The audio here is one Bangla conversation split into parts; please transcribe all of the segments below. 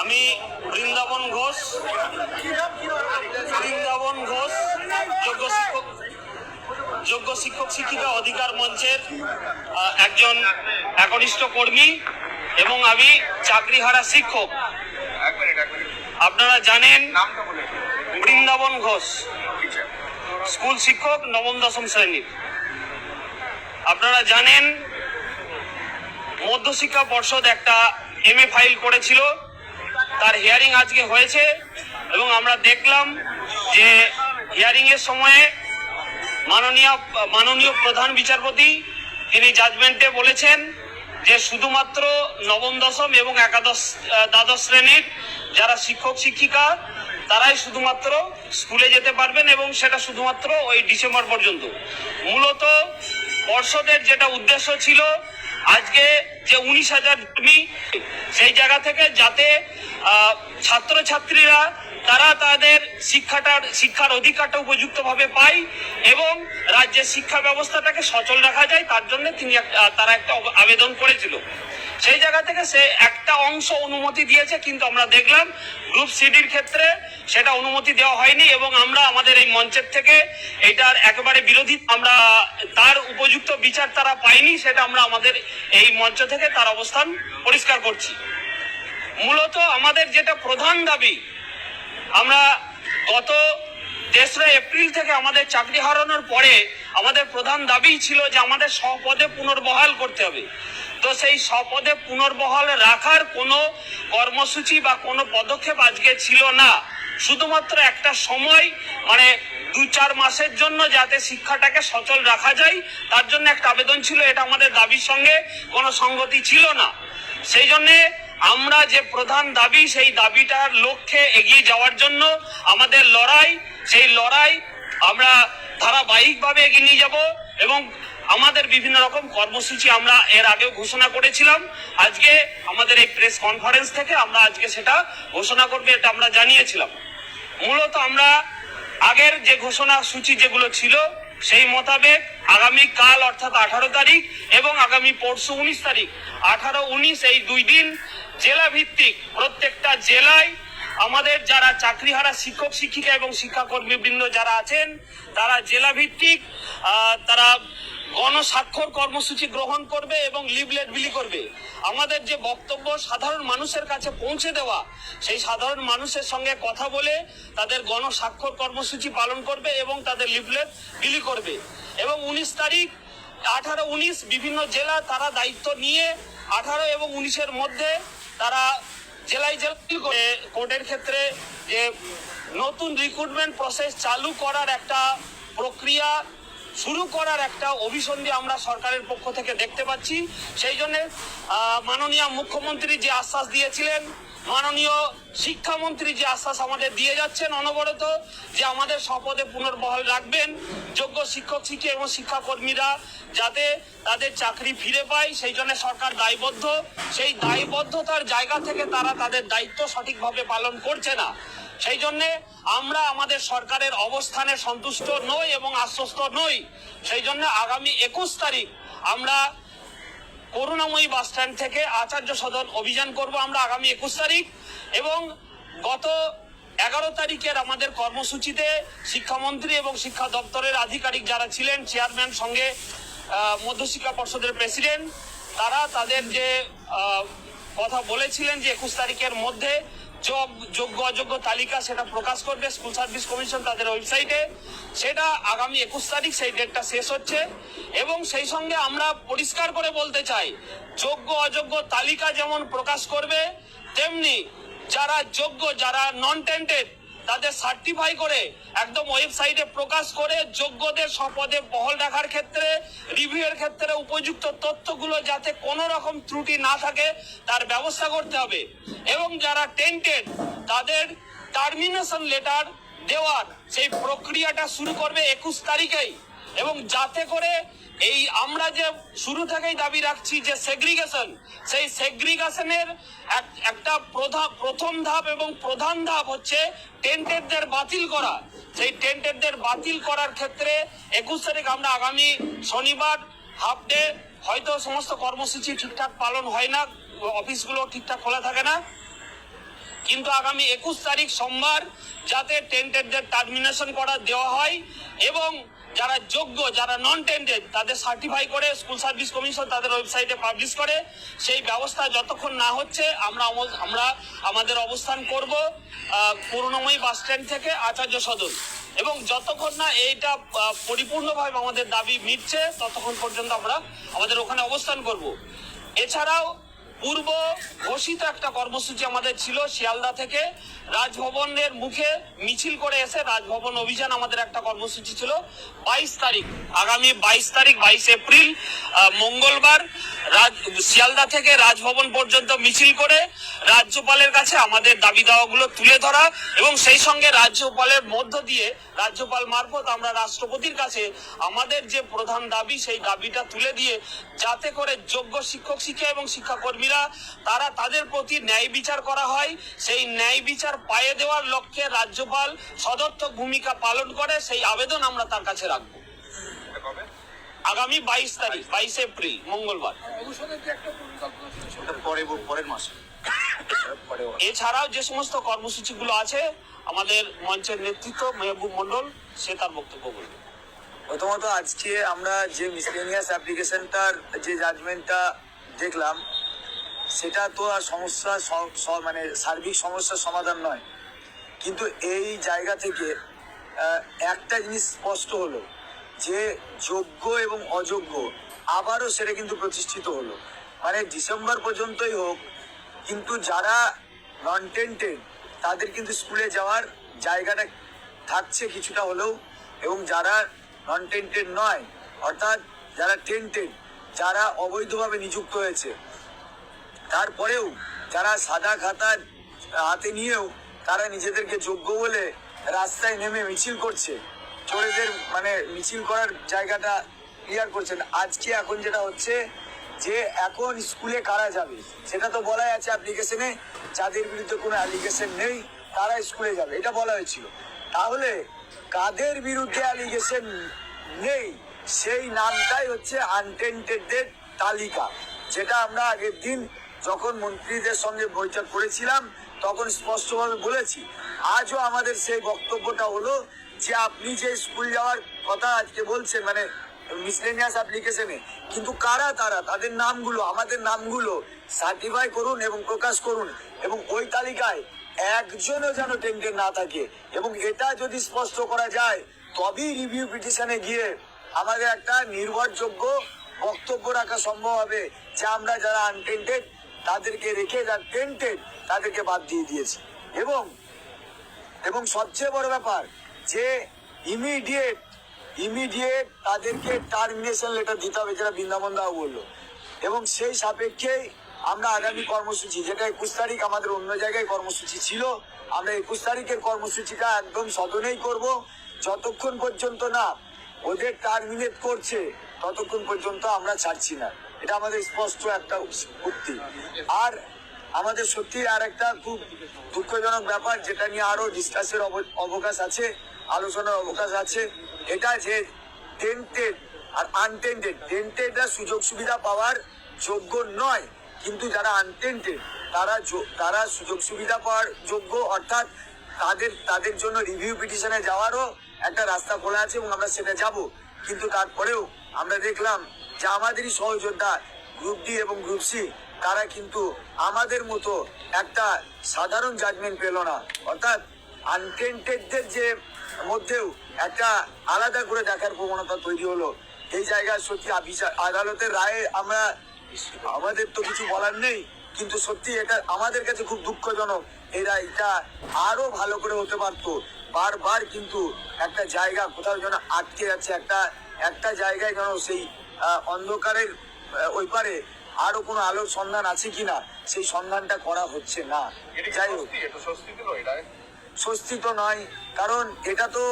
আমি বৃন্দাবন ঘোষ বৃন্দাবন ঘোষ, যোগ্য শিক্ষক যোগ্য শিক্ষক শিক্ষিকা অধিকার মঞ্চের একজন একনিষ্ঠ কর্মী এবং আমি চাকরিহারা শিক্ষক। আপনারা জানেন বৃন্দাবন ঘোষ, স্কুল শিক্ষক নবম দশম শ্রেণির। আপনারা জানেন মধ্যশিক্ষা পর্ষদ একটা এমএ ফাইল করেছিল। তার হিয়ারিং আজকে হয়েছে এবং আমরা দেখলাম যে হিয়ারিং এর সময়ে মাননীয় মাননীয় প্রধান বিচারপতি তিনি জাজমেন্টে বলেছেন যে শুধুমাত্র নবম, দশম এবং একাদশ দ্বাদশ শ্রেণির যারা শিক্ষক, শিক্ষিকা, তারাই শুধুমাত্র স্কুলে যেতে পারবেন এবং সেটা শুধুমাত্র ওই ডিসেম্বর পর্যন্ত। মূলত পর্ষদের যেটা উদ্দেশ্য ছিল আজকে যে উনিশ হাজার জমি সেই জায়গা থেকে যাতে ছাত্রছাত্রীরা তারা তাদের শিক্ষাটার, শিক্ষার অধিকারটা উপযুক্তভাবে পায় এবং রাজ্যের শিক্ষা ব্যবস্থাটাকে সচল রাখা যায়, তার জন্য তিনি তারা একটা আবেদন করেছিল। সেই জায়গা থেকে সে একটা অংশ অনুমতি দিয়েছে, কিন্তু আমরা দেখলাম গ্রুপ সিডির ক্ষেত্রে সেটা অনুমতি দেওয়া হয়নি এবং আমরা আমাদের এই মঞ্চের থেকে এটার একেবারে বিরোধী আমরা তার উপযুক্ত বিচার তারা পাইনি সেটা আমরা আমাদের এই মঞ্চ থেকে তার অবস্থান পরিষ্কার করছি। মূলত আমাদের যেটা প্রধান দাবি, আমরা গত তেসরা এপ্রিল থেকে আমাদের চাকরি হারানোর পরে আমাদের প্রধান দাবি ছিল যে আমাদের স্বপদে পুনর্বহাল করতে হবে। তো সেই স্বপদে পুনর্বহাল রাখার কোনো কর্মসূচি বা কোনো পদক্ষেপ আজকে ছিল না। শুধুমাত্র একটা সময় মানে দু চার মাসের জন্য যাতে শিক্ষাটাকে সচল রাখা যায়, তার জন্য একটা আবেদন ছিল, এটা আমাদের দাবির সঙ্গে কোনো সঙ্গতি ছিল না। সেই জন্যে আমরা যে প্রধান দাবি, সেই দাবিটার লক্ষ্যে এগিয়ে যাওয়ার জন্য আমাদের লড়াই, সেই লড়াই আমরা ধারাবাহিকভাবে এগিয়ে নিয়ে যাব। এবং আমাদের বিভিন্ন রকম কর্মসূচি আমরা এর আগেও ঘোষণা করেছিলাম। আজকে আমাদের এই প্রেস কনফারেন্স থেকে আমরা আজকে সেটা ঘোষণা করবে, এটা আমরা জানিয়েছিলাম। মূলত আমরা আগের যে ঘোষণা সূচি যেগুলো ছিল, সেই মোতাবেক আগামী কাল অর্থাৎ আঠারো তারিখ এবং আগামী পরশু উনিশ তারিখ, আঠারো, উনিশ এই দুই দিন জেলা ভিত্তিক প্রত্যেকটা জেলায় আমাদের যারা চাকরিহারা শিক্ষক, শিক্ষিকা এবং শিক্ষাকর্মীবৃন্দ যারা আছেন, তারা জেলা ভিত্তিক তারা গণস্বাক্ষর কর্মসূচি গ্রহণ করবে এবং লিভলেট বিলি করবে। আমাদের যে বক্তব্য, সাধারণ মানুষের কাছে পৌঁছে দেওয়া, সেই সাধারণ মানুষের সঙ্গে কথা বলে তাদের গণস্বাক্ষর কর্মসূচি পালন করবে এবং তাদের লিভলেট বিলি করবে। এবং উনিশ তারিখ, আঠারো উনিশ বিভিন্ন জেলা তারা দায়িত্ব নিয়ে, আঠারো এবং উনিশের মধ্যে তারা জেলায় জেলায় করে। কোর্টের ক্ষেত্রে যে নতুন রিক্রুটমেন্ট প্রসেস চালু করার একটা প্রক্রিয়া শুরু করার একটা অভিসন্ধি আমরা সরকারের পক্ষ থেকে দেখতে পাচ্ছি। সেই জন্য মাননীয় মুখ্যমন্ত্রী যে আশ্বাস দিয়েছিলেন মাননীয় শিক্ষামন্ত্রী যে আশ্বাস আমাদের দিয়ে যাচ্ছেন অনবরত যে আমাদের শপথে পুনর্বহাল রাখবেন, যোগ্য শিক্ষক শিক্ষক এবং শিক্ষাকর্মীরা যাতে তাদের চাকরি ফিরে পায়, সেই জন্য সরকার দায়বদ্ধ। সেই দায়বদ্ধতার জায়গা থেকে তারা তাদের দায়িত্ব সঠিকভাবে পালন করছে না। সেই জন্য আমরা আমাদের সরকারের অবস্থানে সন্তুষ্ট নই এবং আশ্বস্ত নই। সেই জন্য আগামী একুশ তারিখ আমরা করুণাময়ী বাস স্ট্যান্ড থেকে আচার্য সদন অভিযান করব আমরা আগামী একুশ তারিখ এবং গত এগারো তারিখের আমাদের কর্মসূচিতে শিক্ষামন্ত্রী এবং শিক্ষা দপ্তরের আধিকারিক যারা ছিলেন, চেয়ারম্যান, সঙ্গে মধ্যশিক্ষা পর্ষদের প্রেসিডেন্ট, তারা তাদের যে কথা বলেছিলেন যে একুশ তারিখের মধ্যে যোগ- যোগ্য অযোগ্য তালিকা সেটা প্রকাশ করবে স্কুল সার্ভিস কমিশন তাদের ওয়েবসাইটে সেটা আগামী একুশ তারিখ, সেই ডেটটা শেষ হচ্ছে। এবং সেই সঙ্গে আমরা পরিষ্কার করে বলতে চাই, যোগ্য অযোগ্য তালিকা যেমন প্রকাশ করবে, তেমনি যারা যোগ্য, যারা নন টেন্টেড তাদের সার্টিফাই করে একদম ওয়েবসাইটে প্রকাশ করে যোগ্যদের সপদে বহল রাখার ক্ষেত্রে রিভিউয়ের ক্ষেত্রে উপযুক্ত তথ্যগুলো যাতে কোনো রকম ত্রুটি না থাকে, তার ব্যবস্থা করতে হবে। এবং যারা টেন্টেড তাদের টার্মিনেশন লেটার দেওয়ার সেই প্রক্রিয়াটা শুরু করবে একুশ তারিখেই। এবং যাতে করে এই আমরা যে শুরু থেকেই দাবি রাখছি যে সেগ্রিগেশন সেই সেগ্রিগেশনের একটা প্রথম ধাপ এবং প্রধান ধাপ হচ্ছে টেন্টেডদের বাতিল করা। সেই টেন্টেডদের বাতিল করার ক্ষেত্রে একুশ তারিখ আমরা আগামী শনিবার হাফ ডে হয়তো সমস্ত কর্মসূচি ঠিকঠাক পালন হয় না, অফিসগুলো ঠিকঠাক খোলা থাকে না। কিন্তু আগামী একুশ তারিখ সোমবার যাতে টেন্টেডদের টার্মিনেশন করা দেওয়া হয় এবং যারা যোগ্য, যারা নন টেন্টেড তাদের সার্টিফাই করে স্কুল সার্ভিস কমিশন তাদের ওয়েবসাইটে পাবলিশ করে। সেই ব্যবস্থা যতক্ষণ না হচ্ছে, আমরা আমরা আমাদের অবস্থান করব করুণাময়ী বাস স্ট্যান্ড থেকে আচার্য সদন। এবং যতক্ষণ না এইটা পরিপূর্ণভাবে আমাদের দাবি মিটছে, ততক্ষণ পর্যন্ত আমরা আমাদের ওখানে অবস্থান করব। এছাড়াও পূর্ব ঘোষিত একটা কর্মসূচি আমাদের ছিল শিয়ালদা থেকে রাজভবনের মুখে মিছিল করে এসে রাজভবন অভিযান আমাদের একটা কর্মসূচি ছিল বাইশ তারিখ। আগামী বাইশ তারিখ, বাইশ এপ্রিল মঙ্গলবার শিয়ালদা থেকে রাজভবন পর্যন্ত মিছিল করে রাজ্যপালের কাছে আমাদের দাবি দাওয়াগুলো তুলে ধরা এবং সেই সঙ্গে রাজ্যপালের মধ্য দিয়ে রাজ্যপাল মারফত আমরা রাষ্ট্রপতির কাছে আমাদের যে প্রধান দাবি, সেই দাবিটা তুলে দিয়ে যাতে করে যোগ্য শিক্ষক, শিক্ষা এবং শিক্ষাকর্মীরা তারা তাদের প্রতি ন্যায় বিচার করা হয়। সেই ন্যায় বিচার পায়ে দেওয়ার লক্ষ্যে রাজ্যপাল সদর্থক ভূমিকা পালন করে। সেই আবেদন আমরা তার কাছে রাখব। আগামী বাইশ তারিখ বাইশ এপ্রিল মঙ্গলবার। পরে পরের মাসে। পরে এছাড়াও যে সমস্ত কর্মসূচিগুলো আছে আমাদের মঞ্চের নেতৃত্ব মেহবুব মন্ডল সে তার বক্তব্য বলবে। প্রথমত আজকে আমরা যে মিসলেনিয়াস অ্যাপ্লিকেশনটার যে জাজমেন্টটা দেখলাম সেটা তো আর সমস্যা মানে সার্বিক সমস্যার সমাধান নয়। কিন্তু এই জায়গা থেকে একটা জিনিস স্পষ্ট হলো। যে যোগ্য এবং অযোগ্য আবারও সেটা কিন্তু প্রতিষ্ঠিত হলো। মানে ডিসেম্বর পর্যন্তই হোক, কিন্তু যারা নন টেন্টেড তাদের কিন্তু স্কুলে যাওয়ার জায়গাটা থাকছে কিছুটা হলেও এবং যারা নন টেন্টেড নয়, অর্থাৎ যারা টেন্টেড যারা অবৈধভাবে নিযুক্ত হয়েছে, তারপরেও যারা সাদা খাতা হাতে নিয়েও তারা নিজেদেরকে যোগ্য বলে রাস্তায় নেমে মিছিল করছে চোরেদের মানে মিছিল করার জায়গাটা ক্লিয়ার করছেন। আজকে এখন যেটা হচ্ছে যে এখন স্কুলে কারা যাবে? সেটা তো বলাই আছে অ্যাপ্লিকেশনে যাদের বিরুদ্ধে কোনো অ্যালিগেশন নেই তারা স্কুলে যাবে। এটা বলা হয়েছিল। তাহলে কাদের বিরুদ্ধে অ্যালিগেশন নেই? সেই নামটাই হচ্ছে আনটেন্টেডদের তালিকা। যেটা আমরা আগের দিন যখন মন্ত্রীদের সঙ্গে বৈঠক করেছিলাম, তখন স্পষ্টভাবে বলেছি। আজও আমাদের সেই বক্তব্যটা হলো যে আপনি যে স্কুল যাওয়ার কথা আজকে বলছেন মানে মিসলেনিয়াস অ্যাপ্লিকেশনে কিন্তু কারা তারা? তাদের নামগুলো, আমাদের নামগুলো সার্টিফাই করুন এবং প্রকাশ করুন। এবং ওই তালিকায় একজনও যেন টেন্টেড না থাকে। এবং এটা যদি স্পষ্ট করা যায়, তবেই রিভিউ পিটিশনে গিয়ে আমাদের একটা নির্ভরযোগ্য বক্তব্য রাখা সম্ভব হবে, যে আমরা যারা আনটেন্টেড তাদেরকে রেখে যারা টেন্টেড তাদেরকে বাদ দিয়ে দিয়েছি। এবং এবং সবচেয়ে বড় ব্যাপার যে ইমিডিয়েট ইমিডিয়েট তাদেরকে টার্মিনেশন লেটার দিতে হবে যেটা বৃন্দাবন দাও বলল। এবং সেই সাপেক্ষেই আমরা আগামী কর্মসূচি, যেটা একুশ তারিখ আমাদের অন্য জায়গায় কর্মসূচি ছিল, আমরা একুশ তারিখের কর্মসূচিটা একদম সদনেই করব। যতক্ষণ পর্যন্ত না ওদের টার্মিনেট করছে, ততক্ষণ পর্যন্ত আমরা ছাড়ছি না। এটা আমাদের স্পষ্ট একটা উক্তি। আর আমাদের সত্যি আর একটা খুব দুঃখজনক ব্যাপার, যেটা নিয়ে আরও ডিসকাসের অবকাশ আছে, আলোচনার অবকাশ আছে। এটা যে টেন্টেড আর আনটেন্টেড টেন্টেডরা সুযোগ সুবিধা পাওয়ার যোগ্য নয়, কিন্তু যারা আনটেন্টেড তারা তারা সুযোগ সুবিধা পাওয়ার যোগ্য, অর্থাৎ তাদের তাদের জন্য রিভিউ পিটিশনে যাওয়ারও একটা রাস্তা খোলা আছে এবং আমরা সেটা যাব। কিন্তু তারপরেও আমরা দেখলাম যে আমাদেরই সহযোদ্ধা গ্রুপ ডি এবং গ্রুপ সি তারা কিন্তু আমাদের মতো একটা সাধারণ জাজমেন্ট পেল না। অর্থাৎ আনটেন্টেডদের যে মধ্যেও একটা আলাদা করে দেখার প্রবণতা তৈরি হলো। এই জায়গায় সত্যি আদালতের রায়ে আমরা আমাদের তো কিছু বলার নেই, কিন্তু সত্যি এটা আমাদের কাছে খুব দুঃখজনক। এরা এটা আরও ভালো করে হতে পারতো। বারবার কিন্তু একটা জায়গা কোথাও যেন আটকে যাচ্ছে, একটা একটা জায়গায় যেন সেই অন্ধকারের ওই পারে আরও কোনো আলোর সন্ধান আছে কিনা? সেই সন্ধানটা করা হচ্ছে না। যাই হোক। স্বস্তি? তো নয় কারণ এটা তো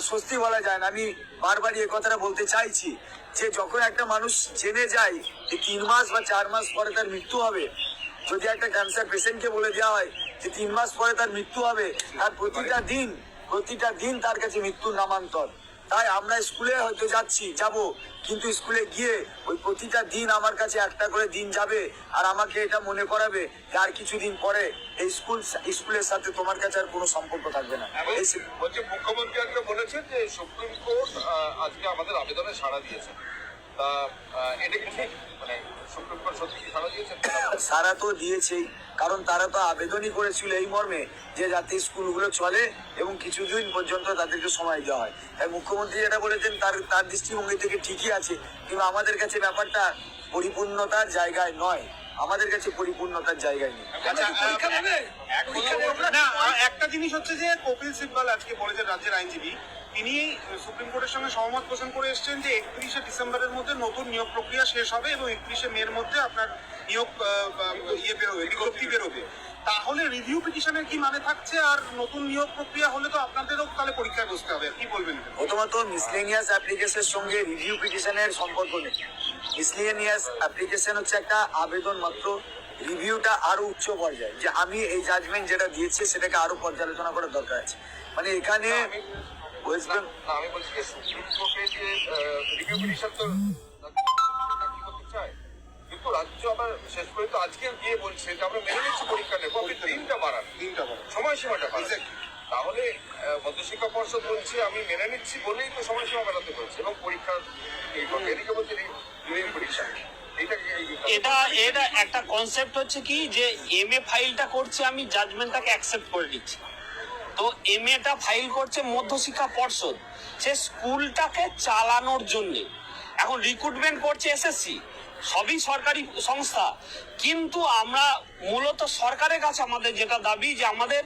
স্বস্তি বলা যায় না। আমি বারবারই এ কথাটা বলতে চাইছি যে যখন একটা মানুষ জেনে যায় যে তিন মাস বা চার মাস পরে তার মৃত্যু হবে যদি একটা ক্যান্সার পেশেন্টকে বলে দেওয়া হয় যে তিন মাস পরে তার মৃত্যু হবে তার প্রতিটা দিন প্রতিটা দিন তার কাছে মৃত্যুর নামান্তর। তাই আমরা স্কুলে হয়তো যাচ্ছি যাব। কিন্তু স্কুলে গিয়ে ওই প্রতিটা দিন আমার কাছে একটা করে দিন যাবে আর আমাকে এটা মনে করাবে যে আর কিছুদিন পরে এই স্কুল স্কুলের সাথে তোমার কাছে আর কোনো সম্পর্ক থাকবে না। মুখ্যমন্ত্রী আজকে বলেছেন যে সুপ্রিম কোর্ট আজকে আমাদের আবেদনে সাড়া দিয়েছে তা এটা কি মানে সুপ্রিম কোর্ট সত্যি কি সাড়া দিয়েছেন? সারা তো দিয়েছেই কারণ তারা তো আবেদনই করেছিল এই মর্মে যে যাতে স্কুলগুলো চলে এবং কিছুদিন পর্যন্ত তাদেরকে সময় দেওয়া হয়। তাই মুখ্যমন্ত্রী যেটা বলেছেন তার তার দৃষ্টিভঙ্গি থেকে ঠিকই আছে কিন্তু আমাদের কাছে ব্যাপারটা পরিপূর্ণতার জায়গায় নয়। আমাদের কাছে পরিপূর্ণতার জায়গায় নেই। আচ্ছা, একটা জিনিস হচ্ছে যে কপিল সিব্বাল আজকে বলেছেন রাজ্যের আইনজীবী তিনি সুপ্রিম কোর্টের সঙ্গে সহমত পোষণ করে এসেছেন যে একত্রিশে ডিসেম্বরের মধ্যে নতুন নিয়োগ প্রক্রিয়া শেষ হবে এবং একত্রিশে মের মধ্যে আপনার নিয়োগ ইয়ে বেরোবে বিজ্ঞপ্তি বেরোবে। তাহলে রিভিউ পিটিশনের কি মানে থাকছে? আর নতুন নিয়োগ প্রক্রিয়া হলে তো আপনাদেরও তাহলে পরীক্ষায় বসতে হবে কি বলবেন? প্রথমত মিসলেনিয়াস অ্যাপ্লিকেশনের সঙ্গে রিভিউ পিটিশনের সম্পর্ক নেই। মিসলেনিয়াস অ্যাপ্লিকেশন হচ্ছে একটা আবেদন মাত্র। রিভিউটা আরও উচ্চ পর্যায়ে। যে আমি এই জাজমেন্ট যেটা দিয়েছি সেটাকে আরও পর্যালোচনা করার দরকার আছে। মানে এখানে ওয়েস্ট না, বেঙ্গল আমি বলছি যে সুপ্রিম কোর্টে যে রিভিউ পিটিশন তো চাকরি করতে চায় কিন্তু রাজ্য আবার শেষ করে তো আজকে গিয়ে বলছে যে আমরা মেনে নিচ্ছি পরীক্ষা নেব আপনি দিনটা বাড়ান দিনটা বলো সময়সীমাটা বাড়ান তাহলে মধ্যশিক্ষা পর্ষদ বলছে আমি মেনে নিচ্ছি বলেই তো সময়সীমা বাড়াতে বলছে এবং পরীক্ষা এদিকে বলছে রিভিউ পিটিশন এটা এটা একটা কনসেপ্ট হচ্ছে কি যে এম এ ফাইলটা করছে আমি জাজমেন্টটাকে অ্যাকসেপ্ট করে নিচ্ছি। তো এম এটা ফাইল করছে মধ্যশিক্ষা পর্ষদ। সে স্কুলটাকে চালানোর জন্যে। এখন রিক্রুটমেন্ট করছে এসএসসি সবই সরকারি সংস্থা। কিন্তু আমরা মূলত সরকারের কাছে আমাদের যেটা দাবি যে আমাদের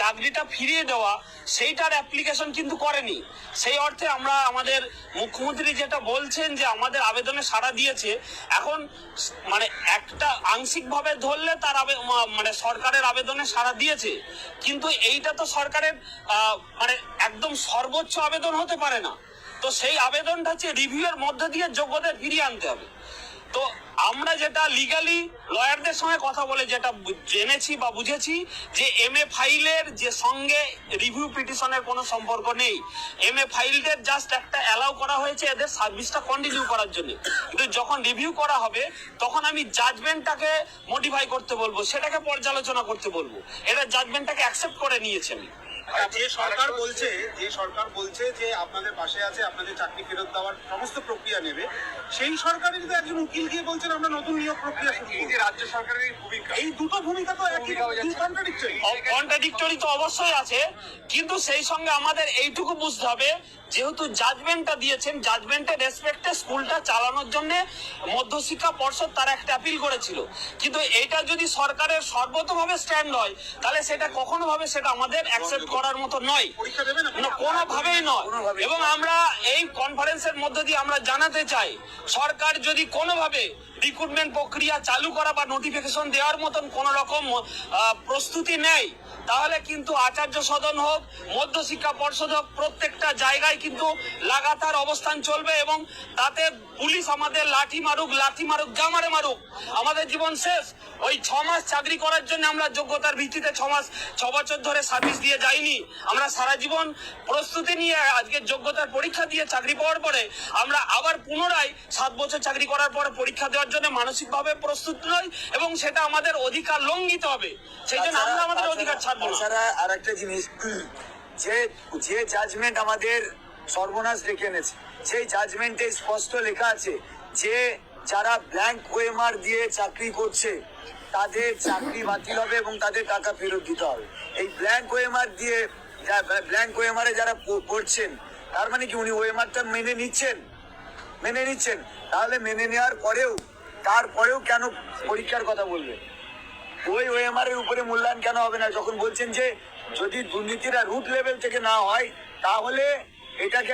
চাকরিটা ফিরিয়ে দেওয়া, সেইটার অ্যাপ্লিকেশন কিন্তু করেনি। সেই অর্থে আমরা আমাদের মুখ্যমন্ত্রী যেটা বলছেন যে আমাদের আবেদনে সাড়া দিয়েছে, এখন মানে একটা আংশিকভাবে ধরলে তার মানে সরকারের আবেদনে সাড়া দিয়েছে। কিন্তু এইটা তো সরকারের মানে একদম সর্বোচ্চ আবেদন হতে পারে না। তো সেই আবেদনটা হচ্ছে রিভিউয়ের মধ্যে দিয়ে যোগ্যদের ফিরিয়ে আনতে হবে। তো আমরা যেটা লিগালি লয়ারদের সঙ্গে কথা বলে যেটা জেনেছি বা বুঝেছি যে এম এ ফাইলের যে সঙ্গে রিভিউ পিটিশনের কোনো সম্পর্ক নেই। এম এ ফাইলদের জাস্ট একটা অ্যালাউ করা হয়েছে এদের সার্ভিসটা কন্টিনিউ করার জন্য। কিন্তু যখন রিভিউ করা হবে, তখন আমি জাজমেন্টটাকে মডিফাই করতে বলব, সেটাকে পর্যালোচনা করতে বলব। এটা জাজমেন্টটাকে অ্যাকসেপ্ট করে নিয়েছি। আমি যে সরকার বলছে যে সরকার বলছে যে আপনাদের পাশে আছে আপনাদের চাকরি ফেরত দেওয়ার সমস্ত প্রক্রিয়া নেবে সেই সরকারের যদি একজন উকিল গিয়ে বলছেন আমরা নতুন নিয়োগ প্রক্রিয়া শুরু এই যে রাজ্য সরকারের ভূমিকা। এই দুটো ভূমিকা তো একই। কন্ট্রাডিক্টরি কন্ট্রাডিক্টরি তো অবশ্যই আছে কিন্তু সেই সঙ্গে আমাদের এইটুকু বুঝতে হবে যেহেতু জাজমেন্টটা দিয়েছেন জাজমেন্টের রেসপেক্টে স্কুলটা চালানোর জন্য মধ্যশিক্ষা পর্ষদ তার একটা অ্যাপিল করেছিল। কিন্তু এটা যদি সরকারের সর্বতভাবে স্ট্যান্ড হয় তাহলে সেটা কখনো ভাবে সেটা আমাদের অ্যাকসেপ্ট করার মতো নয়। কোনোভাবেই নয়। এবং আমরা এই কনফারেন্সের মধ্য দিয়ে আমরা জানাতে চাই সরকার যদি কোনোভাবে রিক্রুটমেন্ট প্রক্রিয়া চালু করা বা নোটিফিকেশন দেওয়ার মতন কোন রকম প্রস্তুতি নেয় তাহলে কিন্তু আচার্য সদন হোক মধ্যশিক্ষা পর্ষদ হোক প্রত্যেকটা জায়গায় কিন্তু লাগাতার অবস্থান চলবে এবং তাতে পুলিশ আমাদের লাঠি মারুক লাঠি মারুক জামারে মারুক। আমাদের জীবন শেষ। ওই ছ মাস চাকরি করার জন্য আমরা যোগ্যতার ভিত্তিতে ছ মাস ছ বছর ধরে সার্ভিস দিয়ে যাইনি। আমরা সারা জীবন প্রস্তুতি নিয়ে আজকে যোগ্যতার পরীক্ষা দিয়ে চাকরি পাওয়ার পরে আমরা আবার পুনরায় সাত বছর চাকরি করার পরে পরীক্ষা দেওয়ার জন্য মানসিকভাবে প্রস্তুত নই এবং সেটা আমাদের অধিকার লঙ্ঘিত হবে। সেই জন্য আমরা আমাদের অধিকার ছাড়বো না। আর একটা জিনিস যে যে জাজমেন্ট আমাদের সর্বনাশ ডেকে এনেছে সেই জাজমেন্টে স্পষ্ট লেখা আছে যে যারা ব্ল্যাঙ্ক ওয়েমার দিয়ে চাকরি করছে তাদের চাকরি বাতিল হবে এবং তাদের টাকা ফেরত দিতে হবে। এই ব্ল্যাঙ্ক ওয়েমার দিয়ে ব্ল্যাঙ্ক ওয়েমারে যারা করছেন তার মানে কি উনি ওয়েমারটা মেনে নিচ্ছেন? মেনে নিচ্ছেন। তাহলে মেনে নেওয়ার পরেও, তারপরেও কেন পরীক্ষার কথা বলবে? ওই ওএমআর এর উপরে মূল্যায়ন কেন হবে না? যখন বলছেন যে যদি দুর্নীতিটা রুট লেভেল থেকে না হয়, তাহলে এটাকে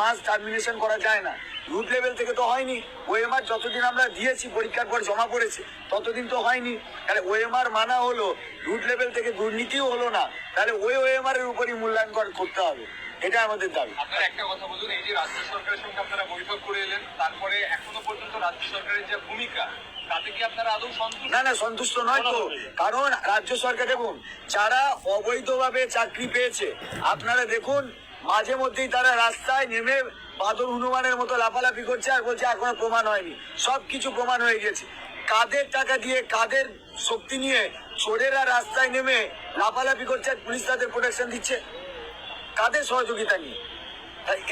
মাস টার্মিনেশন করা যায় না। রুট লেভেল থেকে তো হয়নি। ওএমআর যতদিন আমরা দিয়েছি পরীক্ষার পর জমা পড়েছে ততদিন তো হয়নি। তাহলে ওএমআর মানা হলো রুট লেভেল থেকে দুর্নীতিও হলো না। তাহলে ওই ওএমআর এর উপরই মূল্যায়ন করতে হবে। এটা আমাদের দাবি। আপনারা একটা কথা বলুন এই যে রাজ্য সরকারের সঙ্গে আপনারা বৈঠক করে এলেন তারপরে এখনও পর্যন্ত রাজ্য সরকারের যে ভূমিকা তাতে কি আপনারা আদৌ না না সন্তুষ্ট নয় তো। কারণ রাজ্য সরকার দেখুন যারা অবৈধভাবে চাকরি পেয়েছে আপনারা দেখুন মাঝে মধ্যেই তারা রাস্তায় নেমে বাদর হনুমানের মতো লাফালাফি করছে আর বলছে এখনও প্রমাণ হয়নি। সব কিছু প্রমাণ হয়ে গেছে। কাদের টাকা দিয়ে, কাদের শক্তি নিয়ে চোরেরা রাস্তায় নেমে লাফালাফি করছে আর পুলিশ তাদের প্রোটেকশন দিচ্ছে? কাদের সহযোগিতা নিয়ে?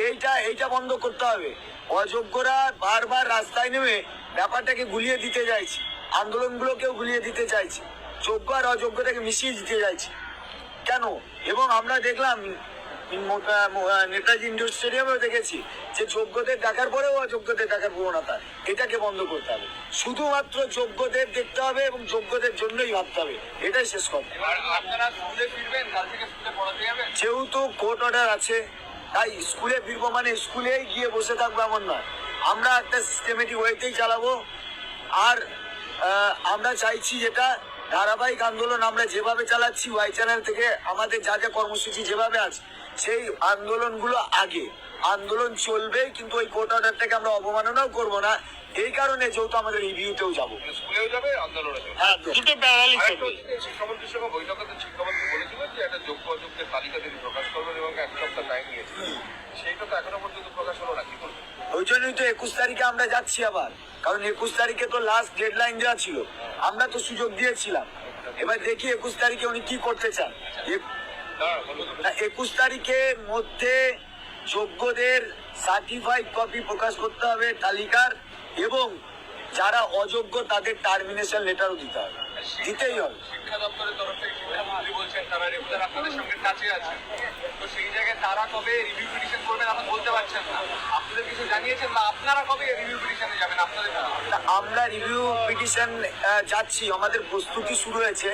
এইটা এইটা বন্ধ করতে হবে। অযোগ্যরা বারবার রাস্তায় নেমে ব্যাপারটাকে গুলিয়ে দিতে চাইছে। আন্দোলনগুলোকেও গুলিয়ে দিতে চাইছে। যোগ্য আর অযোগ্যটাকে মিশিয়ে দিতে চাইছে। কেন? এবং আমরা দেখলাম নেতাজি ইন্ডোর স্টেডিয়ামেও দেখেছি যে যোগ্যদের দেখার পরেও অযোগ্যদের দেখার প্রবণতা এটাকে বন্ধ করতে হবে। শুধুমাত্র যোগ্যদের দেখতে হবে এবং যোগ্যদের জন্যই ভাবতে হবে। এটাই শেষ কথা। যেহেতু কোর্ট অর্ডার আছে তাই স্কুলে ফিরবো মানে স্কুলেই গিয়ে বসে থাকব এমন নয়। আমরা একটা সিস্টেমেটিক ওয়েতেই চালাবো। আর আমরা চাইছি যেটা ধারাবাহিক আন্দোলন আমরা যেভাবে চালাচ্ছি ওয়াই চ্যানেল থেকে আমাদের যা যা কর্মসূচি যেভাবে আছে সেই আন্দোলনগুলো আগে। আন্দোলন চলবে কিন্তু ওই কোর্ট অর্ডারটাকে আমরা অবমাননাও করব না। এই কারণে যেহেতু আমাদের রিভিউতেও যাব। স্কুলেও যাবে আন্দোলনে হ্যাঁ দুটো প্যারালি আরেকটা চলবে হচ্ছে যে শিক্ষামন্ত্রীর সঙ্গে বৈঠকে শিক্ষামন্ত্রী বলেছিলেন যে একটা যোগ্য অযোগ্যের তালিকা তিনি প্রকাশ করবেন এবং এক সপ্তাহ টাইম নিয়েছেন। সেইটা তো এখনও পর্যন্ত প্রকাশ হলো না কি করবেন ওই জন্যই তো একুশ তারিখে আমরা যাচ্ছি আবার। কারণ একুশ তারিখে তো লাস্ট ডেডলাইন দেওয়া ছিল। আমরা তো সুযোগ দিয়েছিলাম। এবার দেখি একুশ তারিখে উনি কি করতে চান। একুশ তারিখের মধ্যে যোগ্যদের সার্টিফাইড কপি প্রকাশ করতে হবে তালিকার এবং যারা অযোগ্য তাদের টার্মিনেশন লেটারও দিতে হবে। দিতেই হবে। শিক্ষা দপ্তরের তরফ থেকে বলছেন তারা রেগুলার আপনাদের সঙ্গে আছে। তো সেই জায়গায় তারা কবে রিভিউ পিটিশন করবেন এখন বলতে পারছেন না। আপনাদের কিছু জানিয়েছেন বা আপনারা কবে রিভিউ পিটিশনে যাবেন আপনাদের আমরা রিভিউ পিটিশন যাচ্ছি। আমাদের প্রস্তুতি শুরু হয়েছে।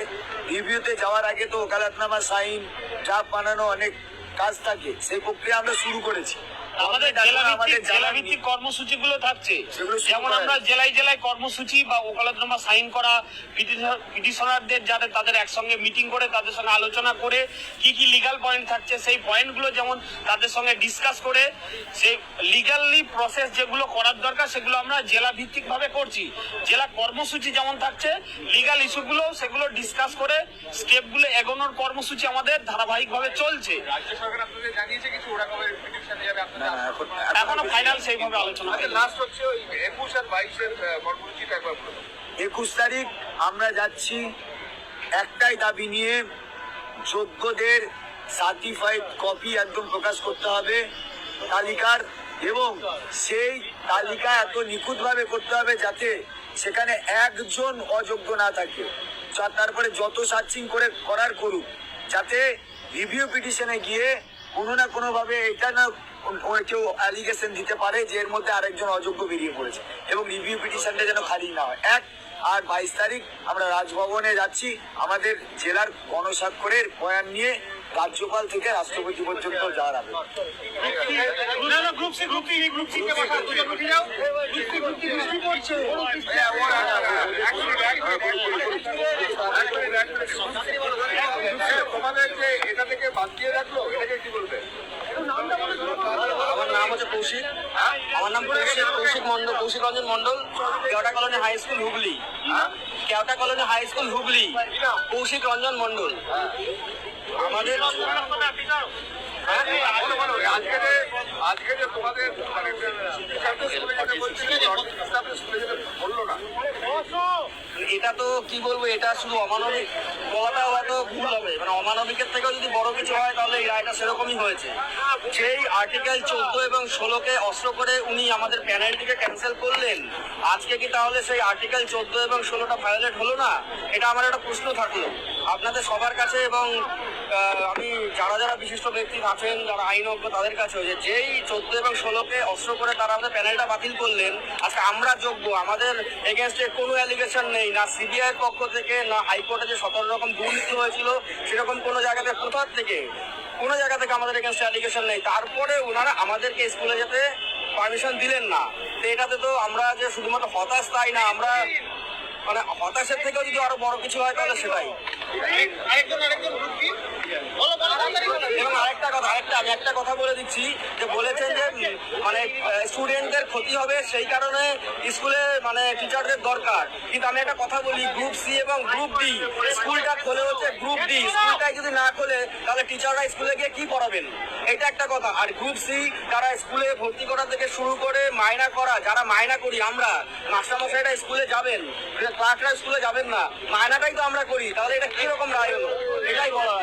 রিভিউতে যাওয়ার আগে তো ওকালাতনামা সাইন ড্রাফট বানানো অনেক কাজ থাকে। সেই প্রক্রিয়া আমরা শুরু করেছি। আমাদের এখন জেলা আমাদের ভিত্তিক জেলা ভিত্তিক কর্মসূচি গুলো থাকছে যেমন আমরা জেলায় জেলায় কর্মসূচি বা ওকালতনামা সাইন করা পিটিশনারদের যাতে তাদের একসঙ্গে মিটিং করে তাদের সঙ্গে আলোচনা করে কি কি লিগাল পয়েন্ট থাকছে সেই পয়েন্টগুলো যেমন তাদের সঙ্গে ডিসকাস করে সেই লিগালি প্রসেস যেগুলো করার দরকার সেগুলো আমরা জেলা ভিত্তিক ভাবে করছি। জেলা কর্মসূচি যেমন থাকছে লিগাল ইস্যুগুলো সেগুলো ডিসকাস করে স্টেপগুলো এগোনোর কর্মসূচি আমাদের ধারাবাহিকভাবে চলছে। রাজ্য সরকার আপনাদের জানিয়েছে কিছু ওরা এখন ফাইনাল সেইভাবে আলোচনা আচ্ছা লাস্ট হচ্ছে ওই একুশ আর বাইশের কর্মসূচিটা একবার একুশ তারিখ আমরা যাচ্ছি একটাই দাবি নিয়ে। যোগ্যদের সার্টিফাইড কপি একদম প্রকাশ করতে হবে তালিকার এবং সেই তালিকা এত নিখুঁতভাবে করতে হবে যাতে সেখানে একজন অযোগ্য না থাকে। তারপরে যত সার্চিং করে করার করুক যাতে রিভিউ পিটিশনে গিয়ে কোনো না কোনোভাবে এটা না কেউ অ্যালিগেশন দিতে পারে যে এর মধ্যে আরেকজন অযোগ্য বেরিয়ে পড়েছে এবং রিভিউ পিটিশনটা যেন খালি না হয়। এক আর বাইশ তারিখ আমরা রাজভবনে যাচ্ছি। আমাদের জেলার গণস্বাক্ষরের বয়ান নিয়ে রাজ্যপাল থেকে রাষ্ট্রপতি পর্যন্ত যাওয়ার তোমাদের এটা থেকে বাদ দিয়ে রাখল আমার নাম হচ্ছে কৌশিক। আমার নাম Koushik Koushik Mondal Koushik Ranjan Mondal Keota colony high school Hooghly. Keota colony high school Hooghly. Koushik Ranjan Mondal. আমাদের হ্যাঁ, আজকে যে তোমাদের মানে স্কুলে যেতে বলছিল স্কুলে যেতে বলল না। এটা তো কি বলব, এটা শুধু অমানবিক বলাটা হয়তো ভুল হবে। মানে অমানবিকের থেকেও যদি বড় কিছু হয়, তাহলে এই রায়টা সেরকমই হয়েছে। সেই আর্টিকেল চোদ্দ এবং ষোলোকে অস্ত্র করে উনি আমাদের প্যানেলটিকে ক্যান্সেল করলেন। আজকে কি তাহলে সেই আর্টিকেল চোদ্দ এবং ষোলোটা ভায়োলেট হলো না? এটা আমার একটা প্রশ্ন থাকল। আপনাদের সবার কাছে এবং আমি যারা যারা বিশিষ্ট ব্যক্তি আছেন যারা আইনজ্ঞ তাদের কাছেও যে যেই চোদ্দ এবং ষোলোকে অস্ত্র করে তারা আমাদের প্যানেলটা বাতিল করলেন, আজকে আমরা যোগ্য। আমাদের এগেনস্টে কোনো অ্যালিগেশন নেই, না সিবিআই পক্ষ থেকে, না হাইকোর্টে যে সতেরো রকম দুর্নীতি হয়েছিল, সেরকম কোনো জায়গাতে কোথার থেকে? কোনো জায়গা থেকে আমাদের এগেনস্টে অ্যালিগেশন নেই। তারপরে ওনারা আমাদেরকে স্কুলে যেতে পারমিশন দিলেন না। তো এটাতে তো আমরা যে শুধুমাত্র হতাশ তাই না, আমরা মানে হতাশের থেকেও যদি আরও বড় কিছু হয়, তাহলে সেটাই। আরেকজন আরেকজন গ্রুপ কি বলো একটা কথা বলে দিচ্ছি, যে বলেছেন যে মানে স্টুডেন্টদের ক্ষতি হবে সেই কারণে স্কুলে মানে টিচারদের দরকার। কিন্তু আমি একটা কথা বলি গ্রুপ সি এবং গ্রুপ ডি স্কুলটা খোলে হচ্ছে গ্রুপ ডি স্কুলটাই যদি না খোলে, তাহলে টিচাররা স্কুলে গিয়ে কি পড়াবেন? এটা একটা কথা। আর গ্রুপ সি তারা স্কুলে ভর্তি করা থেকে শুরু করে মাইনা করা, যারা মাইনা করি আমরা, মাস্টারমশাইরা স্কুলে যাবেন ক্লার্করা স্কুলে যাবেন না। মায়নাটাই তো আমরা করি, তাহলে এটা কীরকম রায় হলো? এটাই বলা